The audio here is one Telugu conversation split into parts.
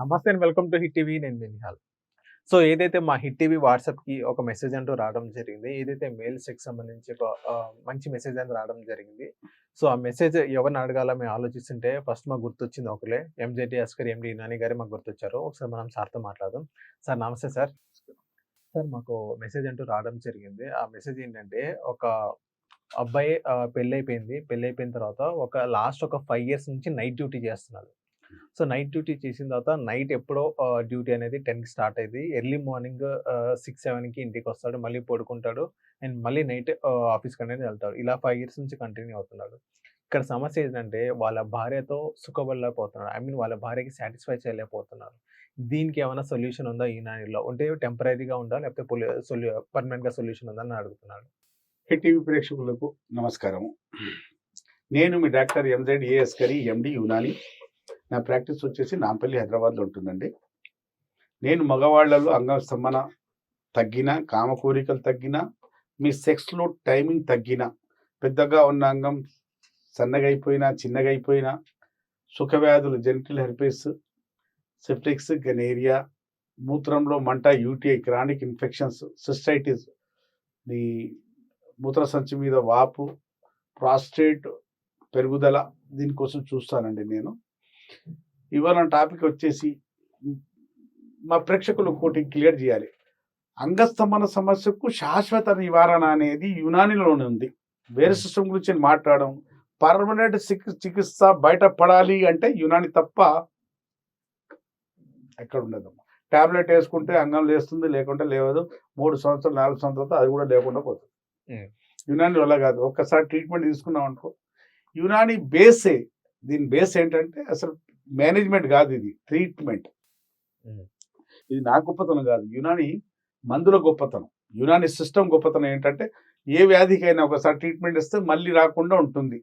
నమస్తే and. Welcome to hit TV. నేను మినిహాల్ సో ఏదైతే మా హిట్ టీవీ వాట్సాప్కి ఒక మెసేజ్ అంటూ రావడం జరిగింది ఏదైతే మెయిల్ సెక్స్ సంబంధించి ఒక మంచి మెసేజ్ అంటూ రావడం జరిగింది సో ఆ మెసేజ్ ఎవరిని అడగాల మేము ఆలోచిస్తుంటే ఫస్ట్ మాకు గుర్తొచ్చింది ఒకలే ఎంజేటి అస్కర్ ఎండి నాని గారే మాకు గుర్తొచ్చారు. ఒకసారి మనం సార్తో మాట్లాడదాం. సార్ నమస్తే సార్. సార్ మాకు మెసేజ్ అంటూ రావడం జరిగింది. ఆ మెసేజ్ ఏంటంటే ఒక అబ్బాయి పెళ్ళైపోయింది. పెళ్ళి అయిపోయింది తర్వాత ఒక లాస్ట్ ఒక ఫైవ్ ఇయర్స్ నుంచి నైట్ డ్యూటీ చేస్తున్నాడు సో నైట్ డ్యూటీ చేసిన తర్వాత నైట్ ఎప్పుడో డ్యూటీ అనేది టెన్కి స్టార్ట్ అయింది ఎర్లీ మార్నింగ్ సిక్స్ సెవెన్కి ఇంటికి వస్తాడు మళ్ళీ పడుకుంటాడు అండ్ మళ్ళీ నైట్ ఆఫీస్కి అనేది వెళ్తాడు. ఇలా ఫైవ్ ఇయర్స్ నుంచి కంటిన్యూ అవుతున్నాడు. ఇక్కడ సమస్య ఏంటంటే వాళ్ళ భార్యతో సుఖపడలేకపోతున్నాడు. ఐ మీన్ వాళ్ళ భార్యకి సాటిస్ఫై చేయలేకపోతున్నారు. దీనికి ఏమైనా సొల్యూషన్ ఉందా ఈ నానిలో ఉంటే టెంపరీగా ఉందా? లేకపోతే సొల్యూ పర్మనెంట్గా సొల్యూషన్ ఉందా అని అడుగుతున్నాడు. టీవీ ప్రేక్షకులకు నమస్కారం నేను మీ doctor MZ AS Kari MD Unani. నా ప్రాక్టీస్ వచ్చేసి నాంపల్లి హైదరాబాద్లో ఉంటుందండి. నేను మగవాళ్ళలో అంగ స్తంభన తగ్గినా కామ కోరికలు తగ్గినా మీ సెక్స్లో టైమింగ్ తగ్గిన పెద్దగా ఉన్న అంగం సన్నగైపోయినా చిన్నగైపోయినా సుఖవ్యాధులు జెనిటల్ హెర్పిస్ సిఫ్టిక్స్ గనేరియా మూత్రంలో మంట యూటీఐ క్రానిక్ ఇన్ఫెక్షన్స్ సిస్టైటిస్ మూత్ర సంచి మీద వాపు ప్రాస్టేట్ పెరుగుదల దీనికోసం చూస్తానండి నేను. ఇవాళ టాపిక్ వచ్చేసి మా ప్రేక్షకులు ఒకటి క్లియర్ చేయాలి. అంగస్తంభన సమస్యకు శాశ్వత నివారణ అనేది యునానిలోనే ఉంది. వేరే సిస్టమ్ గురించి మాట్లాడడం పర్మనెంట్ చికిత్స బయటపడాలి అంటే యునాని తప్ప ఎక్కడ ఉండదు టాబ్లెట్ వేసుకుంటే అంగం లేస్తుంది లేకుంటే లేవదు. మూడు సంవత్సరాలు నాలుగు సంవత్సరాలు అది కూడా లేకుండా పోతుంది. యునాని వల్ల కాదు. ఒక్కసారి ట్రీట్మెంట్ తీసుకున్నాం అనుకో యునాని బేసే దీని బేస్ ఏంటంటే అసలు మేనేజ్మెంట్ కాదు ఇది ట్రీట్మెంట్. ఇది నా గొప్పతనం కాదు. యునాని మందుల గొప్పతనం. యునాని సిస్టమ్ గొప్పతనం ఏంటంటే ఏ వ్యాధికైనా ఒకసారి ట్రీట్మెంట్ ఇస్తే మళ్ళీ రాకుండా ఉంటుంది.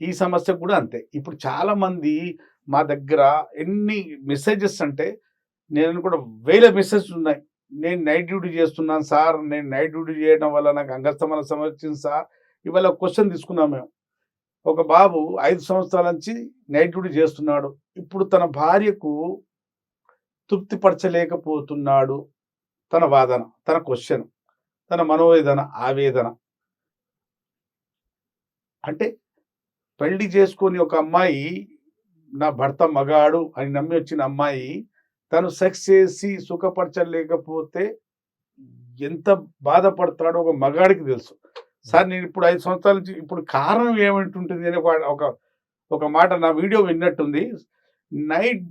ఈ సమస్యకు కూడా అంతే. ఇప్పుడు చాలా మంది మా దగ్గర ఎన్ని మెసేజెస్ అంటే నేను కూడా వేల మెసేజ్ ఉన్నాయి. నేను నైట్ డ్యూటీ చేస్తున్నాను సార్ నేను నైట్ డ్యూటీ చేయడం వల్ల నాకు అంగస్తమన సమస్య సార్. ఇవాళ క్వశ్చన్ తీసుకున్నాం మేము. ఒక బాబు ఐదు సంవత్సరాల నుంచి నైట్ డ్యూటీ చేస్తున్నాడు. ఇప్పుడు తన భార్యకు తృప్తిపరచలేకపోతున్నాడు. తన వాదన తన క్వశ్చన్ తన మనోవేదన ఆవేదన. అంటే పెళ్ళి చేసుకొని ఒక అమ్మాయి నా భర్త మగాడు అని నమ్మి వచ్చిన అమ్మాయి తను సెక్స్ చేసి సుఖపరచలేకపోతే ఎంత బాధపడతాడో ఒక మగాడికి తెలుసు. సార్ నేను ఇప్పుడు ఐదు సంవత్సరాల నుంచి ఇప్పుడు కారణం ఏమిటి అని ఒక ఒక ఒక మాట నా వీడియో విన్నట్టుంది. నైట్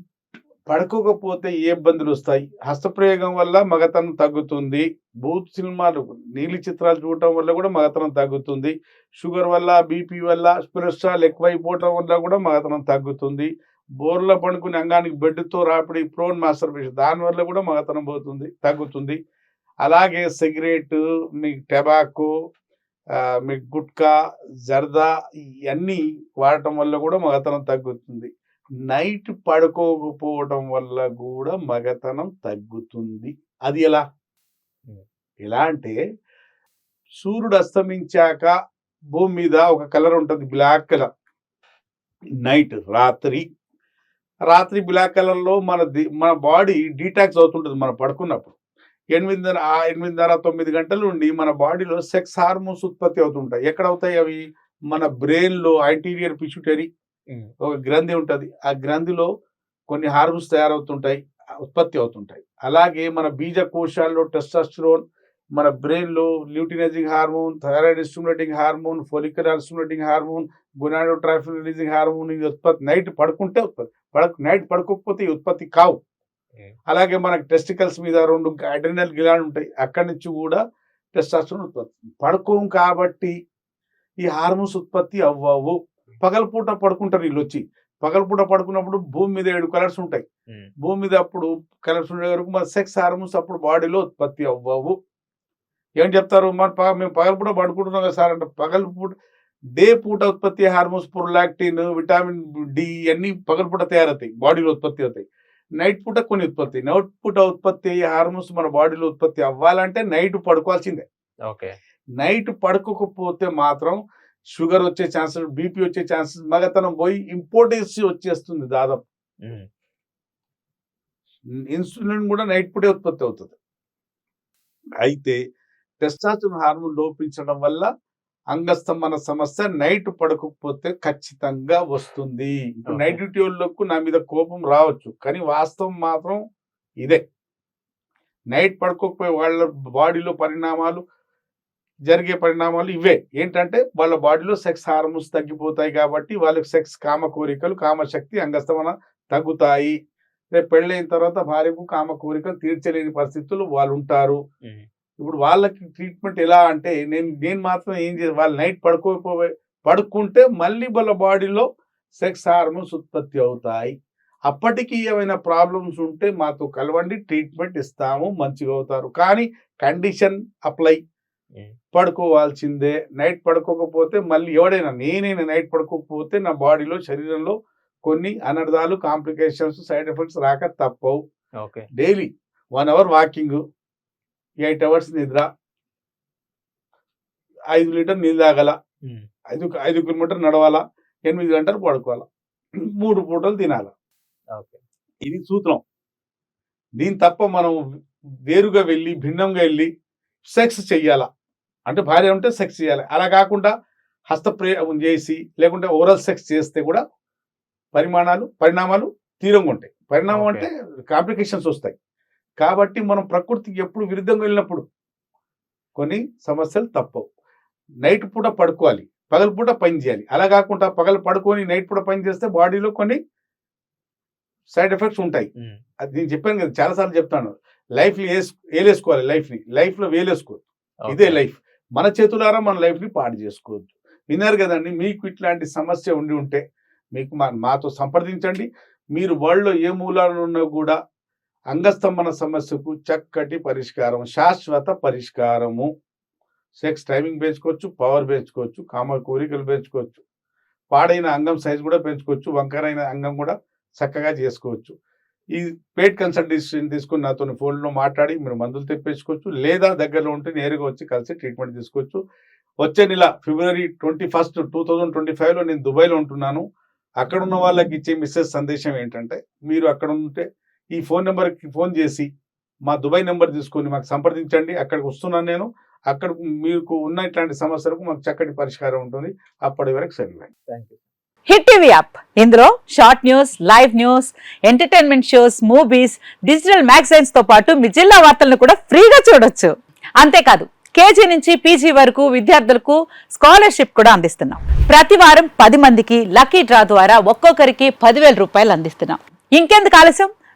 పడుకోకపోతే ఏ ఇబ్బందులు వస్తాయి? హస్తప్రయోగం వల్ల మగతనం తగ్గుతుంది. బూత్ సినిమాలు నీలి చిత్రాలు చూడటం వల్ల కూడా మగతనం తగ్గుతుంది. షుగర్ వల్ల బీపీ వల్ల కొలెస్ట్రాల్ ఎక్కువైపోవటం వల్ల కూడా మగతనం తగ్గుతుంది. బోర్లో పడుకునే అంగానికి బెడ్తో రాపిడి ప్రోన్ మాస్టర్బేషన్ దానివల్ల కూడా మగతనం పోతుంది తగ్గుతుంది. అలాగే సిగరెట్ మీ టెబాకో ఆ, మీ గుట్కా జర్దా ఇవన్నీ వాడటం వల్ల కూడా మగతనం తగ్గుతుంది. నైట్ పడుకోకపోవడం వల్ల కూడా మగతనం తగ్గుతుంది. అది ఎలా. ఎలా అంటే సూర్యుడు అస్తమించాక భూమి మీద ఒక కలర్ ఉంటుంది బ్లాక్ కలర్. నైట్ రాత్రి. రాత్రి బ్లాక్ కలర్లో మన ది- మన బాడీ డీటాక్స్ అవుతుంటుంది మనం పడుకున్నప్పుడు. ఎనిమిదిన్నర ఆ ఎనిమిదిన్నర తొమ్మిది గంటల నుండి మన బాడీలో సెక్స్ హార్మోన్స్ ఉత్పత్తి అవుతుంటాయి. ఎక్కడ అవుతాయి అవి? మన బ్రెయిన్లో అంటీరియర్ పిచ్యుటరీ ఒక గ్రంథి ఉంటుంది. ఆ గ్రంథిలో కొన్ని హార్మోన్స్ తయారవుతుంటాయి ఉత్పత్తి అవుతుంటాయి. అలాగే మన బీజ కోశాల్లో టెస్టాస్టిరోన్ మన బ్రెయిన్లో luteinizing hormone thyroid stimulating hormone follicular stimulating hormone gonadotropin releasing hormone ఇది ఉత్పత్తి నైట్ పడుకుంటే ఉత్పత్తి పడక నైట్ పడుకోకపోతే ఉత్పత్తి కావు. అలాగే మనకి టెస్టికల్స్ మీద రెండు అడ్రినల్ గిలాండ్ ఉంటాయి. అక్కడి నుంచి కూడా టెస్టాస్టిరోన్ ఉత్పత్తి. పడుకోం కాబట్టి ఈ హార్మోన్స్ ఉత్పత్తి అవ్వవు. పగలపూట పడుకుంటారు వీళ్ళు వచ్చి పగలపూట పడుకున్నప్పుడు భూమి మీద ఏడు కలర్స్ ఉంటాయి. భూమి మీద అప్పుడు కలర్స్ ఉండే వరకు మన సెక్స్ హార్మోన్స్ అప్పుడు బాడీలో ఉత్పత్తి అవ్వవు. ఏం చెప్తారు? మన పగ మేము పగలపూట పడుకుంటున్నాం కదా సార్ అంటే పగలపూట డే పూట ఉత్పత్తి హార్మోన్స్ ప్రొలాక్టిన్ విటామిన్ డి అన్ని పగలపూట తయారవుతాయి. బాడీలో ఉత్పత్తి అవుతాయి. నైట్ పూట కొన్ని ఉత్పత్తి నైట్ పూట ఉత్పత్తి అయ్యే హార్మోన్స్ మన బాడీలో ఉత్పత్తి అవ్వాలంటే నైట్ పడుకోవాల్సిందే. ఓకే. నైట్ పడుకోకపోతే మాత్రం షుగర్ వచ్చే ఛాన్సెస్ బీపీ వచ్చే ఛాన్సెస్ మగతనం పోయి ఇంపార్టెన్స్ వచ్చేస్తుంది దాదాపు. ఇన్సులిన్ కూడా నైట్ పూటే ఉత్పత్తి అవుతుంది. అయితే టెస్టాస్టెరాన్ హార్మోన్ లోపించడం వల్ల అంగస్తంభన సమస్య నైట్ పడకపోతే ఖచ్చితంగా వస్తుంది. నైట్ డ్యూటీ వాళ్ళకు నా మీద కోపం రావచ్చు. కానీ వాస్తవం మాత్రం ఇదే. నైట్ పడుకోకపోయే వాళ్ళ బాడీలో పరిణామాలు జరిగే పరిణామాలు ఇవే. ఏంటంటే వాళ్ళ బాడీలో సెక్స్ హార్మోన్స్ తగ్గిపోతాయి కాబట్టి వాళ్ళకి సెక్స్ కామ కోరికలు కామశక్తి అంగస్తమన తగ్గుతాయి. రేపు పెళ్ళైన తర్వాత భార్యకు కామ కోరికలు తీర్చలేని పరిస్థితులు వాళ్ళు ఉంటారు. ఇప్పుడు వాళ్ళకి ట్రీట్మెంట్ ఎలా అంటే నేను నేను మాత్రం ఏం చేయాలి వాళ్ళు నైట్ పడుకోకపోతే పడుకుంటే మళ్ళీ వాళ్ళ బాడీలో సెక్స్ హార్మోన్స్ ఉత్పత్తి అవుతాయి. అప్పటికి ఏమైనా ప్రాబ్లమ్స్ ఉంటే మాతో కలవండి ట్రీట్మెంట్ ఇస్తాము మంచిగా అవుతారు. కానీ కండిషన్ అప్లై. పడుకోవాల్సిందే. నైట్ పడుకోకపోతే మళ్ళీ ఎవడైనా నేనైనా నైట్ పడుకోకపోతే నా బాడీలో శరీరంలో కొన్ని అనర్థాలు కాంప్లికేషన్స్ సైడ్ ఎఫెక్ట్స్ రాక తప్పవు. Okay. Daily one hour walking eight hours నిద్ర ఐదు లీటర్ నీళ్ళు తాగల ఐదు ఐదు కిలోమీటర్ నడవాల ఎనిమిది గంటలు పడుకోవాలా మూడు పూటలు తినాల. ఓకే. ఇది సూత్రం. దీని తప్ప మనం వేరుగా వెళ్ళి భిన్నంగా వెళ్ళి సెక్స్ చెయ్యాలా. అంటే భార్య ఉంటే సెక్స్ చేయాలి అలా కాకుండా హస్తప్రయోగం చేసి లేకుంటే ఓరల్ సెక్స్ చేస్తే కూడా పరిమాణాలు పరిణామాలు తీరంగా ఉంటాయి. పరిణామం. అంటే కాంప్లికేషన్స్ వస్తాయి. కాబట్టి మనం ప్రకృతికి ఎప్పుడు విరుద్ధంగా వెళ్ళినప్పుడు కొన్ని సమస్యలు తప్పవు. నైట్ పూట పడుకోవాలి పగల పూట పని చేయాలి. అలా కాకుండా పగలు పడుకొని నైట్ పూట పని చేస్తే బాడీలో కొన్ని సైడ్ ఎఫెక్ట్స్ ఉంటాయి. అది నేను చెప్పాను కదా చాలాసార్లు చెప్తాను. లైఫ్ వేలేసుకోవాలి లైఫ్ని. లైఫ్లో వేలేసుకోవద్దు. ఇదే లైఫ్. మన చేతులారా మన లైఫ్ని పాడు చేసుకోవద్దు. విన్నారు కదండి మీకు ఇట్లాంటి సమస్య ఉండి ఉంటే మీకు మాతో సంప్రదించండి. మీరు వరల్డ్లో ఏ మూలాలు ఉన్నా కూడా అంగస్తంభన సమస్యకు చక్కటి పరిష్కారం శాశ్వత పరిష్కారము. సెక్స్ టైమింగ్ పెంచుకోవచ్చు పవర్ పెంచుకోవచ్చు కామ కోరికలు పెంచుకోవచ్చు. పాడైన అంగం సైజ్ కూడా పెంచుకోవచ్చు వంకరైన అంగం కూడా చక్కగా చేసుకోవచ్చు. ఈ పేట్ కన్సల్టేషన్ తీసుకుని నాతో ఫోన్లో మాట్లాడి మీరు మందులు తెప్పించుకోవచ్చు లేదా దగ్గరలో ఉంటే నేరుగా వచ్చి కలిసి ట్రీట్మెంట్ తీసుకోవచ్చు. వచ్చే నెల February twenty first two thousand twenty ఫైవ్లో నేను దుబాయ్లో ఉంటున్నాను. అక్కడ ఉన్న వాళ్ళకి ఇచ్చే మెసేజ్ సందేశం ఏంటంటే మీరు అక్కడ ఉంటే ఈ ఫోన్ నెంబర్కి ఫోన్ చేసి మా దుబాయ్ నెంబర్ తీసుకొని మాకు సంప్రదించండి అక్కడికి వస్తున్నాను నేను. అక్కడ మీకు ఉన్న ఇట్లాంటి సమస్యలకు మాకు చక్కటి పరిష్కారం ఉంటుంది. అప్పటి వరకు సరే thank you hit TV app. ఇందులో short news live news entertainment shows movies digital మ్యాగజైన్స్తో పాటు మీ జిల్లా వార్తలను కూడా ఫ్రీగా చూడొచ్చు. అంతేకాదు కేజీ నుంచి పీజీ వరకు విద్యార్థులకు స్కాలర్షిప్ కూడా అందిస్తున్నాం. ప్రతి వారం పది మందికి లక్కీ డ్రా ద్వారా ఒక్కొక్కరికి పదివేల రూపాయలు అందిస్తున్నాం. ఇంకెందుకు ఆలస్యం?